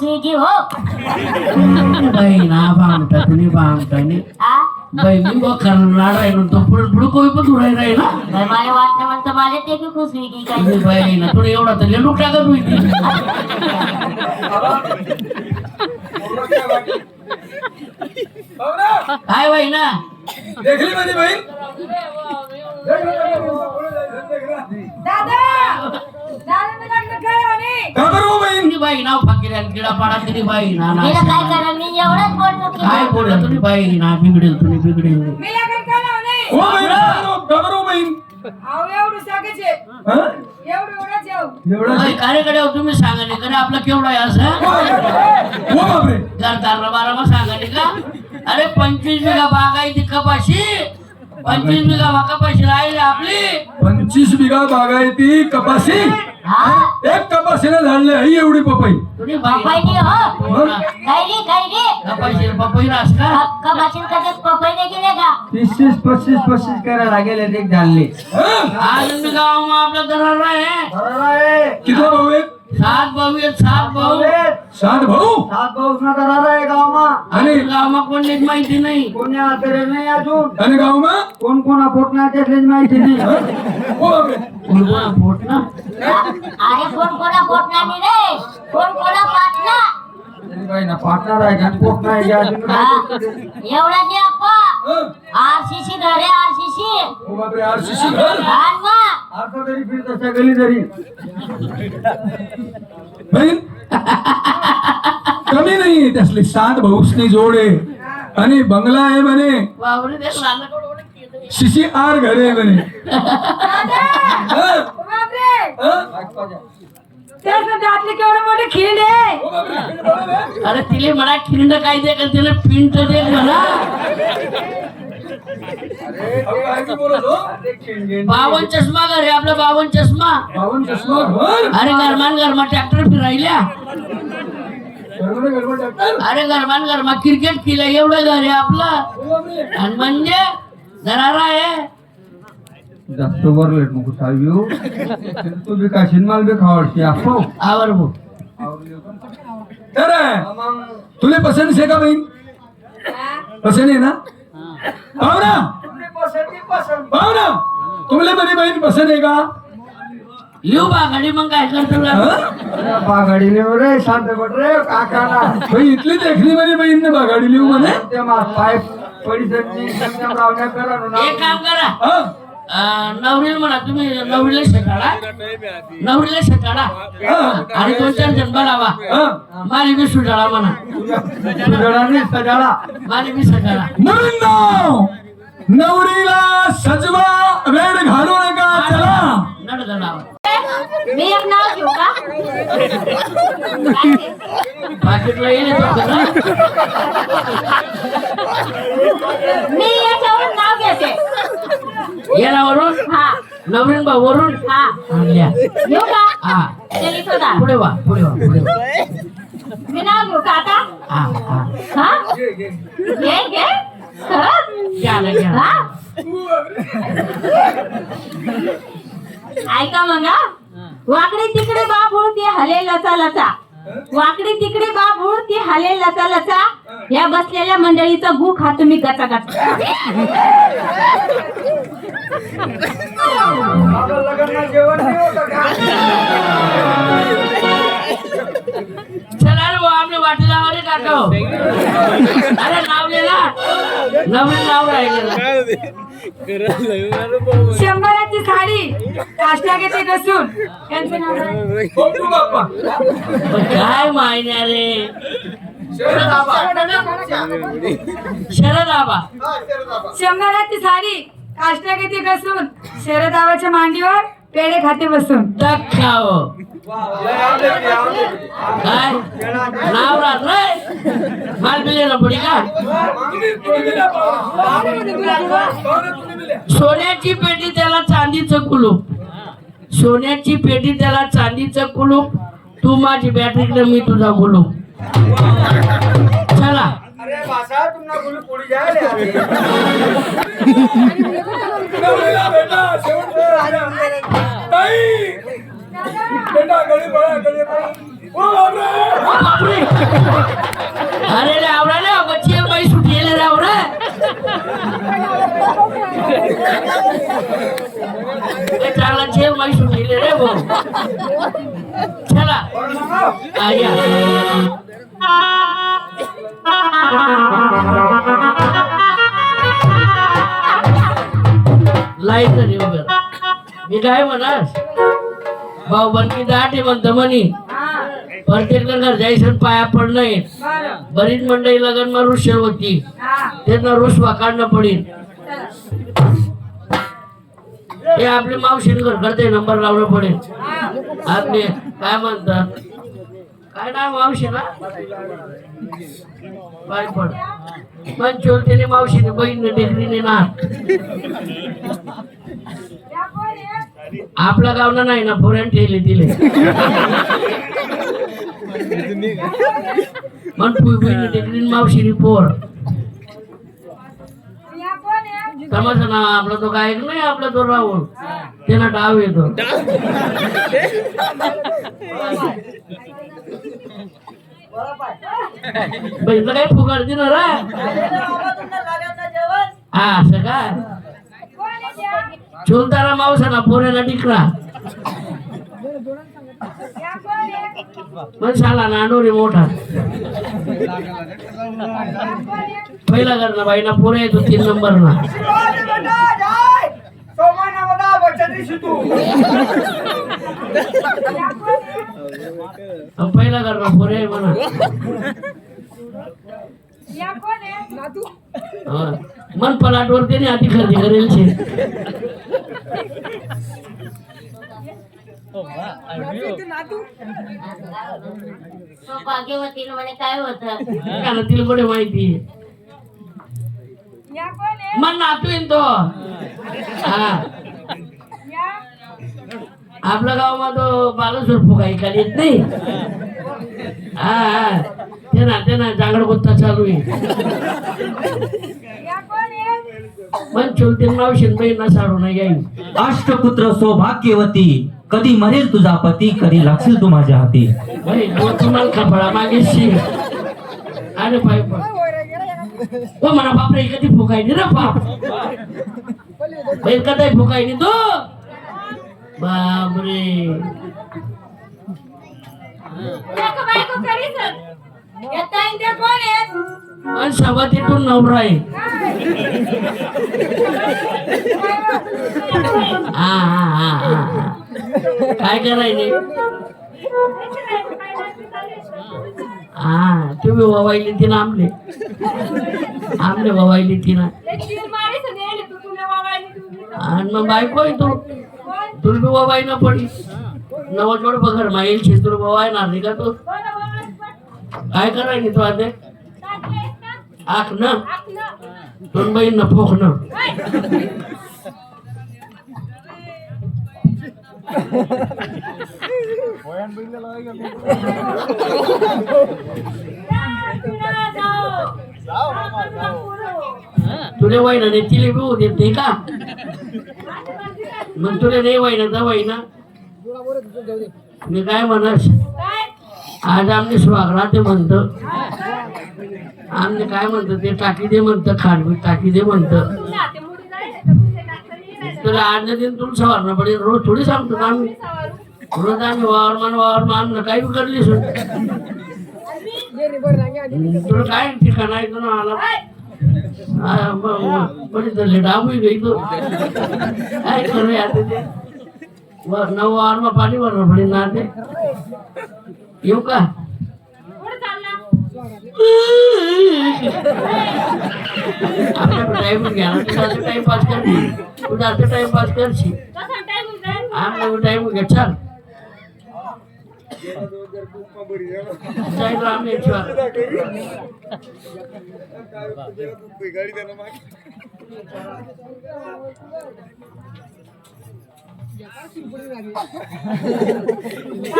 Swiggy हो बाई ना बामटा तुम्ही बामटाने पुढे पुढे कोई पण उडाय राहिला बाई, मला वाटलं म्हणतं मला ते की खूप स्विगी काय बाई ना एवढा तर टाकत होती काय बाई ना देखली माझी बहीण तुम्ही बाई नाव फाकीला किडा पाडा तरी बाई ना ना. तिला काय करा मी एवढंच बोलतो की काय बोलला तुम्ही बाई ना बिघडेल तुम्ही बिघडेल. हो बहीण का बरं बहीण? एवढं बाई, कार्यकडे तुम्ही सांगा नाही का आपला केवढा आहे असं? हो बापरे! बारा मग सांगा नाही का? अरे पंचवीस बिघा बाग आहे ती कपाशी पंचवीस बिघा बा कपाशी राहिली आपली. पंचवीस बिघा बागायती कपाशी. हा? एक कपाशीने झाडले ही एवढी पपई. ना. हो. ना. काय रे काय रे? कपाशी पपई रास का? पपई नाही गेले का? तीस तीस पस्तीस पस्तीस करायला लागेल एक झाले हं? आज मी गाव आपला दरार आहे. किती भाऊ आहेत? सात भाऊ आहेत सात भाऊ. सात भाऊ सात ना आहे गावमा आणि गावात कोणीच माहिती नाही कोण्या तरी नाही। अजून आणि गाव मा? कोण कोणा त्यातलीच माहिती नाही। हो बापरे कोण कोणा पोट ना। अरे कोण कोणा पोटणार नाही रे कोण कोणा पाटला तरी बाई ना पाटणार आहे का पोट नाही का अजून हा काय एवढा? आरसीसी धरे आरसीसी. हो बापरे आरसीसी घर आण मग आता तरी फिरत सगळी तरी. बहीण. कमी नाही त्यासली सात भाऊसनी जोडे. आणि बंगला आहे म्हणे. शिशी आर घरे म्हणे. हं? अरे तिले म्हणा खिंड काय दे का तिला पिंट दे म्हणा. हो? बावन चष्मा घर आहे आपला बावन चष्मा. बावन चष्मा अरे गरमान गरमा ट्रॅक्टर टाकतात. अरे गरमान गरमा क्रिकेट केलं एवढं घर आहे आपलं. हो म्हणजे दरारा आहे. जास्त वरलेट नको साहेब तू बी का शिनमाल बी खावडशी आपो आवर भाऊ. तर तुले पसंत आहे का बहीण? पसंत आहे ना? पाहुणा पाहुणा तुमले माझी बहीण पसंत आहे का? येऊ बा गाडी मग काय करतो हं? बागाडी लिहू रे शांत बट रे काकाला. इथली देखली माझी बहीण ना बागाडी लिहू म्हणे. पाय ना एक काम करा. हं? नवरीला म्हणा तुम्ही नवरीला शेकाडा. नवरीला शेकाडा. हं? आणि दोन चार जण बघावा हं? मारी बी सुटाळा म्हणा. सजाळा मारी बी सटाळा मुलींनो नवरीला सजवा वेळ घालू नका चला. नड जणावा मी एक नाव घेऊ का? येईल. मी याच्यावरून नाव घेते. येण्यावरून हा. नवरीन भाऊ वरून हा. आणल्या घेऊ का? हा. पुढे वा पुढे वा पुढे वा. मी नाव घेऊ का आता? हा हा. हा? घे घे. खरंच? घ्या ना, घ्या. ना. हा? ऐका मग. वाकडे तिकडे बाबूळ ती हले लचा लचा. वाकडे तिकडे बाबूळ ती हले लचा लचा. या बसलेल्या मंडळीचा गु खा तुम्ही गचा गचा. जेवण नाही होतं का? चला रे आपले वाटेला अरे काका अरे नावलेला नवीन नाव राहिलेलं शंभराची साडी. काष्टा घेते घसून. त्यांचं नाव काय? मायन्या रे? शरद आबा. शरद शंभराची साडी. काष्टा घेते घसून. शरदावाच्या मांडीवर. पेढे खाते बसून. दख्याव काय? नाव राहत रे माल बिले पडी का? सोन्याची पेटी त्याला चांदीचं कुलूप. सोन्याची पेटी त्याला चांदीचं कुलूप. तू माझी बॅटरी मी तुझा कुलूप. चला. अरे भाषा तुम्हाला बोलू पोळी जायला आली. नवरीला बेटा, शेवटचं राजा. ताई. बेटा, गडी बळा, गडी बळा. बापरे अरे रे आवरा रे बच्ची बाई सुटलेले रे आवरा ए, चांगला जेल बाई सुटलेले रे भाऊ चला आ, या. लाइट तरी वगैरे मी काय म्हणास भाऊ बनकी दाटे म्हणतो म्हणी. हा. प्रत्येक घर जायचं पाया पडणं आहे. बरं. बरीच मंडळी लग्न मारून होती हा. त्यांना रुसवा काढणं पडेल. हे आपले मावशी घर करते नंबर लावणं पडेल आपले काय म्हणतात? काय नाव मावशी ना पाय पड पण चोरतेने मावशीने बहीण टेकरीने ना? आपल्या गावना नाही ना पोऱ्यान ठेवले दिले पण बहीण टेकरीने मावशीने पोर? समज ना आपला तो गायक नाही आपला तो राहुल. त्यांना डाव येतो. बघितलं काय फुगार दिलं रा हा असं का? चुलतारा मावसाला पोऱ्याला टिकला. पण साला नांडोरी मोठा. पहिला कर ना पहिला करणं बाईना पोरे येतो तीन नंबर ना या कोण आहे? पहिला करणं पोरे म्हणा या कोण आहे? हा. मन पलाटवर त्याने आधी खरेदी करेल शे तो भाग्यवतीनं म्हणे काय होतं कारण तिला कुठे माहिती या कोण आहे? मन नातू तो हा या आपल्या गावामध्ये तो बालसोर फुगाई खाली येत नाही. हा हा. ते ना ते ना जांगड गोत्ता चालू आहे? मन चुलते नाव शिंदे ना साडू नाही येईल अष्टपुत्र सौभाग्यवती कधी मरेल तुझा पती कधी लागशील तू माझ्या हाती? तुम्हाला कपडा मागेशी. अरे पाय ओ म्हणा बापरे कधी फुकायनी रे बाप? कधी फुकायनी तो? बापरे? आणि सभातीतून नवरा आहे. हा हा हा हा. काय करायले? हा तुम्ही ववायली तिनं आमले. आमले ववायली तुला तू. आणि मग बायको आहे तू. कोण? तुला बी ववाय ना पडी नवं जोड बघर माईल शे तुला ववायणार नाही का तू? काय करायली तू आता का? आख न. दोन बाई न फोक न हाय. जा, तुला बी देत नाही का मग तुला नाही वय ना जवाई ना मी काय म्हणस? आज आमने स्वागरा ते म्हणत आमने काय म्हणत ते टाकी दे म्हणतं खांडवी टाकी दे म्हणतं तुला ते मुली नाही ना, तर मुली टाकलं नाही ना. तुला आज दिन तुला सवारणं पडेल रोज थोडी सांगतो ना आम्ही. रोज आम्ही वावर मान वावर मान काही करली सुन तुला काय ठिकाण आहे तुला आला हा, मग- बरी धरली डाबू गई तो करूया आता ते वर नऊ वावर मग पाणी भरणं पडेल ना ते येऊ का कुठं चालला? आपल्याकडे टाइम घ्या ना तुझा आता टाइमपास करशील तुझा जाईल आम्ही छान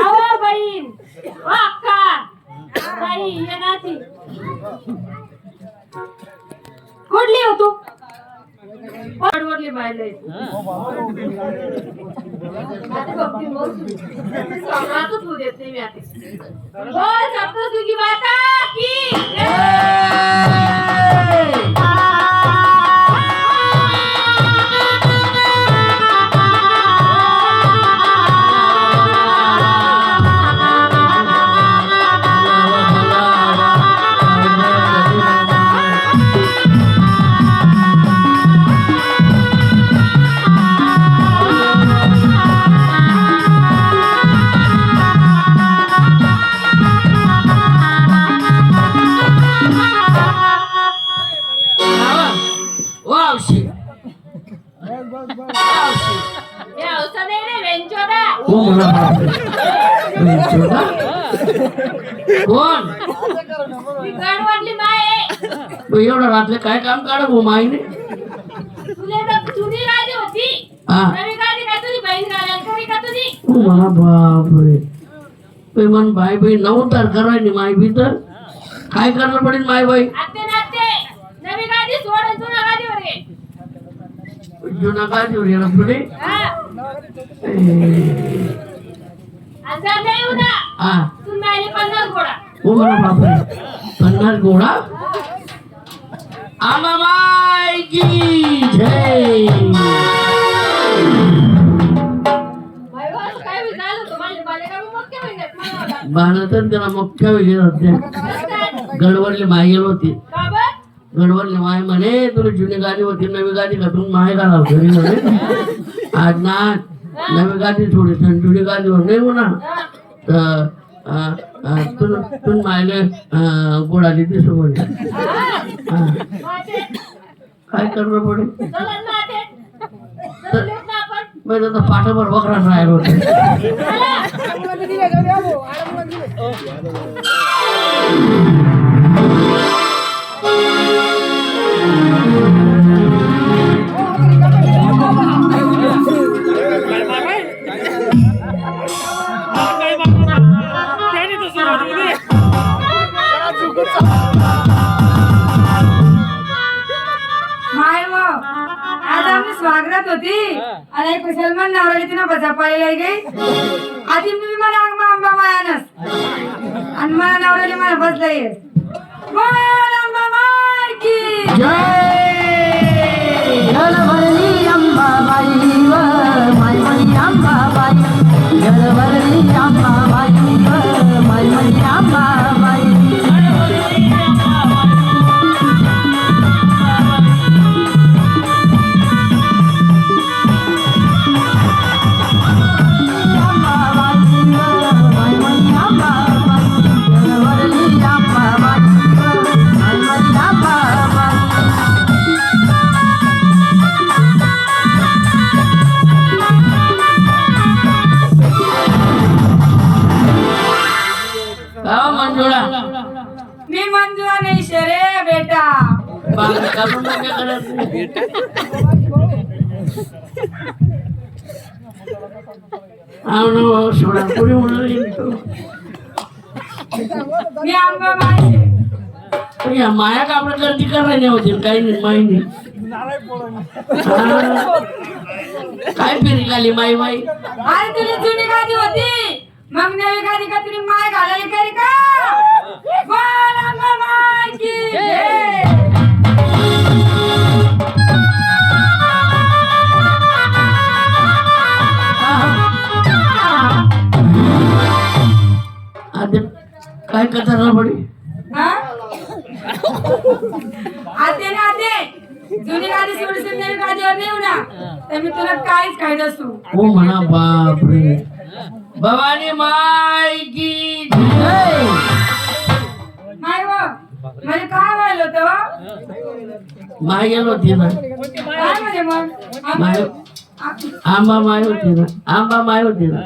आवा बहीण अक्का बाई ये नाती कुठली हो तू? वडवडली बायले. आता बघती मोठी सम्राटच होऊ देत नाही मी आता बोल सप्तशृंगी माता की एवढं रात्री काय काम काढ भाऊ माईने? तर हा. म्हणा बापरे. म्हण बाई बाई नवतार करायनी माय बी तर काय करणार पडेल माय बाई? जुना गादीवर येणार पुढे? हा. हो. म्हणा बापरे. पन्नास गोळा माय की जय बाई बा, काय विचारलं तुम्हाला मला काय मग काय म्हणत मला बाणाचं त्याला मुख्य वेगळे होते. गडवरली माय गेलो होती? गडवरली माय म्हणे तुला जुनी गाडी होती नवी गाडी घालून माय घाला घरी म्हणे. आज ना नवी गाडी थोडी जुनी गाडीवर नाही म्हणा. तर तुन तुन मायले अं, गोडाली दिसू म्हणजे हा. काय करणं आपण. म्हणजे आता पाठाभर बकरा राहिलो होते. तिनं बजापायला आधी मी मला आंबा आंबा मायानस आणि मला नवऱ्याने मला बसला बांग करून नका माया कापड गर्दी करायला होती काही नाही माई नाही काय फिरी घाली माई माई अरे तुझी जुनी गादी होती मग नवी गादी का? तुम्ही माय घालायला करी पडी हा? आते ना आते. जुनी गादी सोडून नवी गादीवर नेऊ ना. तर मी तुला काहीच खायचं असू हो म्हणा बापरे. भवानी माय की जय. नाही व म्हणजे काय व्हायला होतं? माय गेलो होती ना. काय म्हणजे मग? आंबा माय होती ना. आंबा माय होती ना.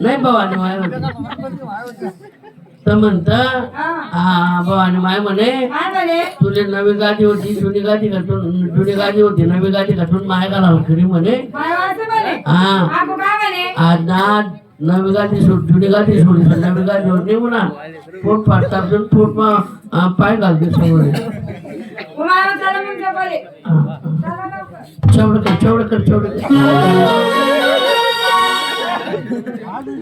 नाही भवानी माय होती. तर म्हणत हा. भवानी माय म्हणे तुझी नवी गादी होती जुनी गादी घातून जुनी गादी होती नवी गादी घातून माय घाला खरी म्हणे. हा. आज ना नवी गादी सोड जुनी गादी सोडली नवी गादी होत नाही म्हणा. पोट फाटतात पोट मा पाय घालते समोर. चवड कर चवड कर चवड कर.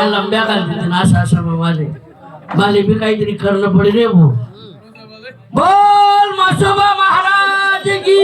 ना लंब्या घालते असा असा असं माले माले बी काहीतरी करणं पडे रे भाऊ. बोल मासोबा महाराज की.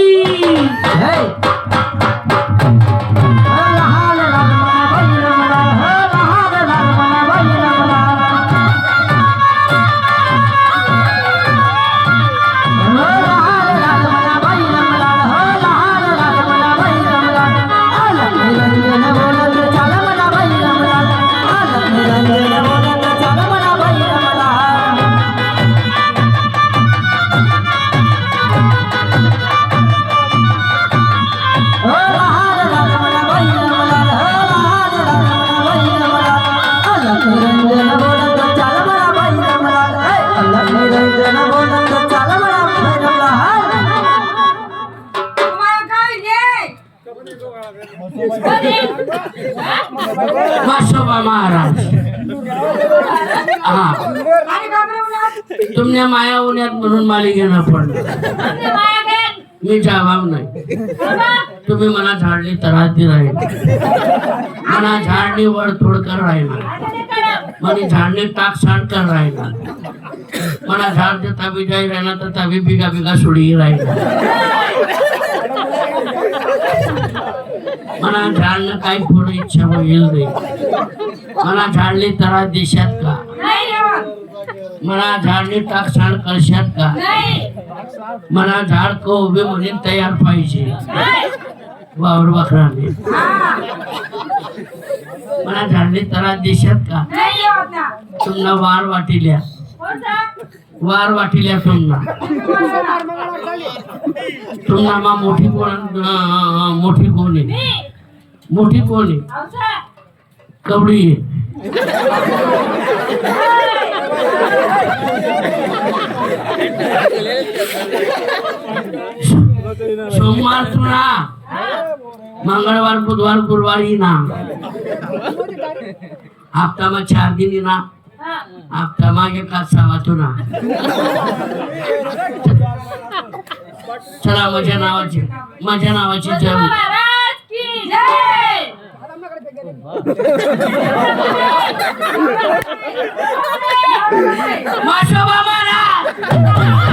मासोबा महाराज. हा. तुमच्या माया उन्यात म्हणून मालिकेनं घेणं पडलं. मी जबाब नाही. तुम्ही मला झाडली तर राहील. मला झाडणी वर कर राहिना मला झाडणी टाक साडकर कर मला झाड जे ताबी जाई तर ताबी बिगा बिगा सोडी राहील. मला झाडणं काही थोडं इच्छा होईल नाही मला झाडली तर देशात का? मला झाडणी टाक सांड करशात का? मला झाड को उभे म्हणून तयार पाहिजे. वावर वाकराने मला झाडली तरा देशात का? नाही देवा ना तुम्हाला वार वाटिल्या. वार वाटिल्या तुम्हाला तुम्हाला मा मोठी कोण मोठी कोण आहे? मोठी कोण आहे? कवडी सोमवार तुला. मंगळवार बुधवार गुरुवार ना हप्ता मग चार दिन ना हप्ता मागे का सहा तुला? चला माझ्या नावाची माझ्या नावाची जम माशोबा महाराज!